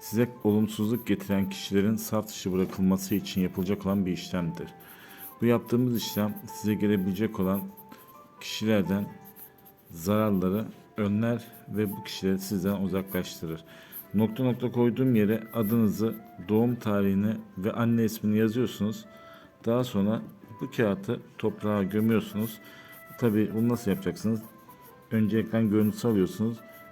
size olumsuzluk getiren kişilerin saf dışı bırakılması için yapılacak olan bir işlemdir. Bu yaptığımız işlem size gelebilecek olan kişilerden zararları önler ve bu kişileri sizden uzaklaştırır. Nokta nokta koyduğum yere adınızı, doğum tarihini ve anne ismini yazıyorsunuz. Daha sonra bu kağıtı toprağa gömüyorsunuz. Tabii bunu nasıl yapacaksınız? Önce ekran görüntüsü alıyorsunuz.